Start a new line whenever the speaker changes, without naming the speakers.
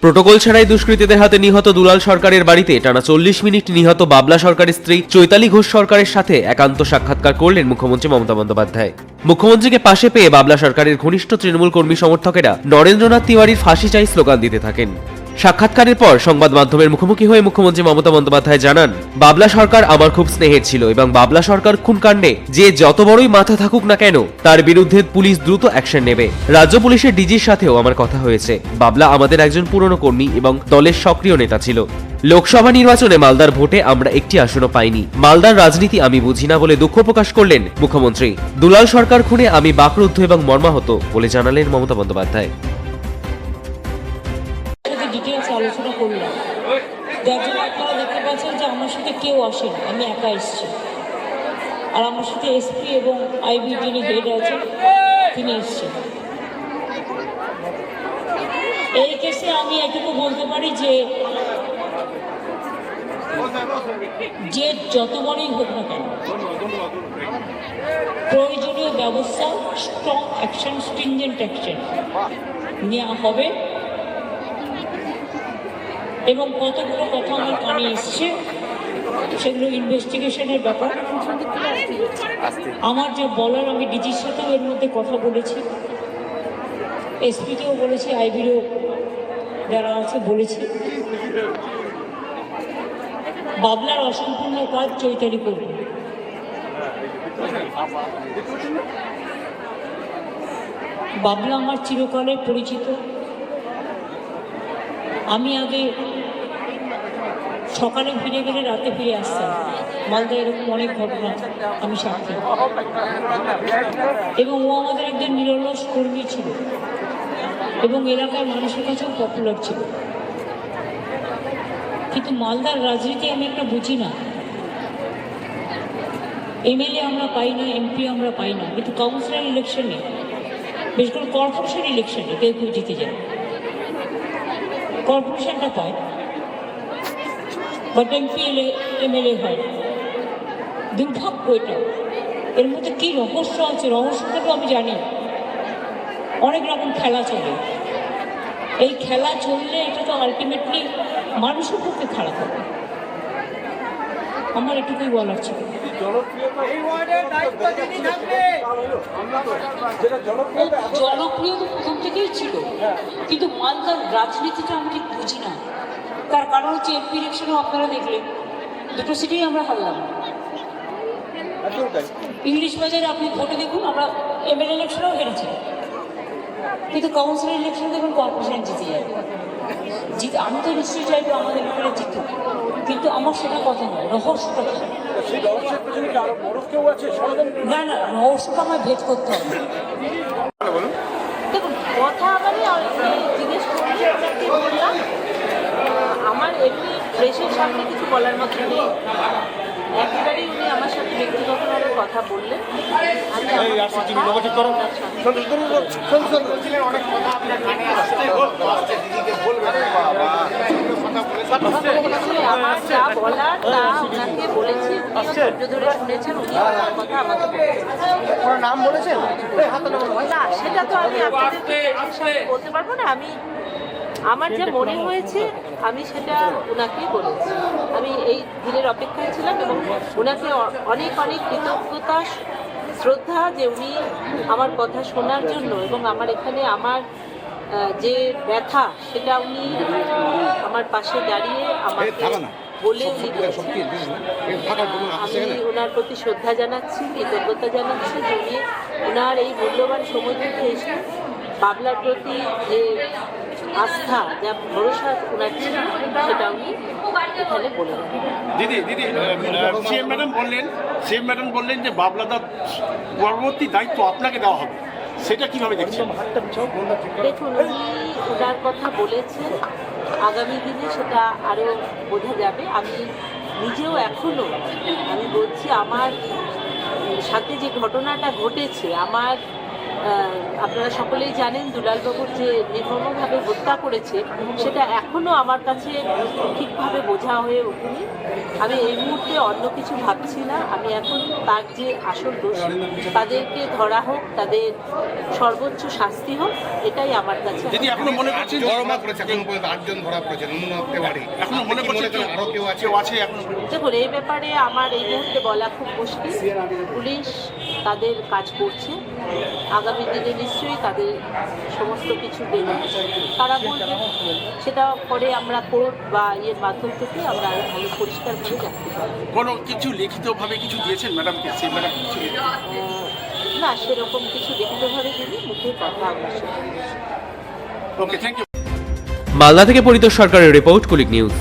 Protocol ছাড়াই দুষ্কৃতীদের হাতে নিহত দুলাল সরকারের বাড়িতে টানা চল্লিশ মিনিট নিহত বাবলা সরকারের স্ত্রী চৈতালি ঘোষ সরকারের সাথে একান্ত সাক্ষাৎকার করলেন মুখ্যমন্ত্রী মমতা বন্দ্যোপাধ্যায়। মুখ্যমন্ত্রীকে পাশে পেয়ে বাবলা সরকারের ঘনিষ্ঠ তৃণমূল কর্মী সমর্থকেরা নরেন্দ্রনাথ তিওয়ারির ফাঁসি চাই স্লোগান দিতে থাকেন। সাক্ষাৎকারের পর সংবাদ মাধ্যমের মুখোমুখি হয়ে মুখ্যমন্ত্রী মমতা বন্দ্যোপাধ্যায় জানান, বাবলা সরকার আমার খুব স্নেহের ছিল এবং বাবলা সরকার খুনকাণ্ডে যে যত বড়ই মাথা থাকুক না কেন, তার বিরুদ্ধে পুলিশ দ্রুত অ্যাকশন নেবে। রাজ্য পুলিশের ডিজির সাথেও আমার কথা হয়েছে। বাবলা আমাদের একজন পুরনো কর্মী এবং দলের সক্রিয় নেতা ছিল। লোকসভা নির্বাচনে মালদার ভোটে আমরা একটি আসনও পাইনি। মালদার রাজনীতি আমি বুঝি না বলে দুঃখ প্রকাশ করলেন মুখ্যমন্ত্রী। দুলাল সরকার খুনে আমি বাকরুদ্ধ এবং মর্মাহত বলে জানালেন মমতা বন্দ্যোপাধ্যায়।
যার আপনারা দেখতে পাচ্ছেন যে আমার সাথে কেউ আসেনি, আমি একা এসেছি। আর আমার সাথে এসপি এবং আইবি যিনি হেড আছেন, তিনি এসছেন। এই কেসে আমি এটুকু বলতে পারি যে যে যত বড়ই হোক না কেন, প্রয়োজনীয় ব্যবস্থা স্ট্রং অ্যাকশন স্ট্রিনজেন্ট অ্যাকশন নেওয়া হবে। এবং কতগুলো কথা আমার কানে এসছে, সেগুলো ইনভেস্টিগেশনের ব্যাপার। আমার যে বলার, আমি ডিজির সাথেও এর মধ্যে কথা বলেছি। এসপিকেও বলেছি, আইবিরও যারা আছে বলেছি। বাবলার অসম্পূর্ণ কাজ চৈতালি করবে। বাবলা আমার চিরকালের পরিচিত। আমি আগে সকালে ফিরে গেলে রাতে ফিরে আসতাম মালদা এরকম অনেক ঘটনা, আমি সাক্ষী। এবং ও আমাদের একজন নিরলস কর্মী ছিল। এবং এলাকার মানুষের কাছেও পপুলার ছিল। কিন্তু মালদার রাজনীতি আমি একটা বুঝি না। এমএলএ আমরা পাই না এমপি আমরা পাই না। কিন্তু কাউন্সিলর ইলেকশনে বিশেষ করে কর্পোরেশন ইলেকশনে কেউ কেউ জিতে যায়। কর্পোরেশনটা পায়। বাট এমপি এলে এমএলএ হয়। দুর্ভাগ্য এটা এর মধ্যে কী রহস্য আছে? রহস্যটা তো আমি জানি। অনেক রকম খেলা চলে। এই খেলা চললে এটা তো আলটিমেটলি মানুষের পক্ষে খারাপ হবে। আমার এটুকুই বলার ছিল। জনপ্রিয় তো প্রথম থেকেই ছিল। কিন্তু মালদার রাজনীতিটা আমি ঠিক বুঝি না। তার কারণ হচ্ছে এমপি ইলেকশনেও আপনারা দেখলেন। দুটো সিটেই আমরা হারলাম। ইংলিশ বাজারে আপনি ভোটে দেখুন আমরা এমএলএ ইলেকশনেও হেরেছি। কিন্তু কাউন্সিলর ইলেকশনে দেখুন কর্পোরেশন জিতে যাবে জিত আমি তো নিশ্চয়ই চাইব আমাদের এখানে জিতুক। কিন্তু আমার সেটা কথা নয় রহস্যটা না না রহস্যটা আমায় ভেদ করতে হবে।
দেখুন কথা মানে আমি জিজ্ঞেস বললাম আহ, আমার এমনি প্রেসের সামনে কিছু বলার মতো নেই। একেবারেই উনি আমার সাথে ব্যক্তিগতভাবে কথা বললেন। আমি আমার
বল,
যা বলার তা ওনাকে বলেছি উনিও ধৈর্য ধরে শুনেছেন উনি কথা আমাকে
ওনার নাম বলেছেন।
না সেটা তো আমি আপনাদেরকে সামনে বলতে পারব না আমি আমার যা মনে হয়েছে আমি সেটা ওনাকে বলেছি। আমি এই দিনের অপেক্ষায় ছিলাম এবং ওনাকে অনেক অনেক কৃতজ্ঞতা শ্রদ্ধা যে উনি আমার কথা শোনার জন্য এবং আমার এখানে আমার যে ব্যথা সেটা উনি আমার পাশে দাঁড়িয়ে আমাকে বলে উনি আমি ওনার প্রতি শ্রদ্ধা জানাচ্ছি কৃতজ্ঞতা জানাচ্ছি যে উনি ওনার এই মূল্যবান সময় থেকে এসে বাবলার প্রতি যে আস্থা যা ভরসা ওনার ছিল সেটা উনি এখানে বললেন
দিদি দিদি সিএম ম্যাডাম বললেন সিএম ম্যাডাম বললেন যে বাবলাদার পরবর্তী দায়িত্ব আপনাকে দেওয়া হবে। সেটা কীভাবে দেখছেন?
দেখুন উনি ওনার কথা বলেছেন। আগামী দিনে সেটা আরও বোঝা যাবে। আমি নিজেও এখনও আমি বলছি আমার সাথে যে ঘটনাটা ঘটেছে আমার আপনারা সকলেই জানেন দুলালবাবুর যে নির্মমভাবে হত্যা করেছে সেটা এখনও আমার কাছে ঠিকভাবে বোঝা হয়ে ওঠেনি। আমি এই মুহূর্তে অন্য কিছু ভাবছি না। আমি এখন তার যে আসল দোষ তাদেরকে ধরা হোক তাদের সর্বোচ্চ শাস্তি হোক এটাই আমার কাছে
দিদি এখনও মনে করছেন
ধরা পড়েছে এখন পর্যন্ত আটজন ধরা পড়েছে নমুনা তেওয়ারি
এখনও মনে করছেন
আরও কেউ আছে?
আছে এখনও?
দেখুন এই ব্যাপারে আমার এই মুহূর্তে বলা খুব মুশকিল। পুলিশ তাদের কাজ করছে। আগামী দিনে নিশ্চয়ই তাদের সমস্ত কিছু দেবে। তারা বলবে সেটা পরে আমরা কোর্ট বা ইয়ের মাধ্যম থেকে আমরা আরও ভালো পরিষ্কারভাবে জানতে পারব।
কোনো কিছু লিখিতভাবে কিছু দিয়েছেন ম্যাডামকে ম্যাডাম কিছু
না সেরকম কিছু লিখিতভাবে দিলে মুখে কথা আমরা শুনি
ওকে থ্যাংক ইউ
মালদা থেকে পরিতোষ সরকারের রিপোর্ট কুলিক নিউজ।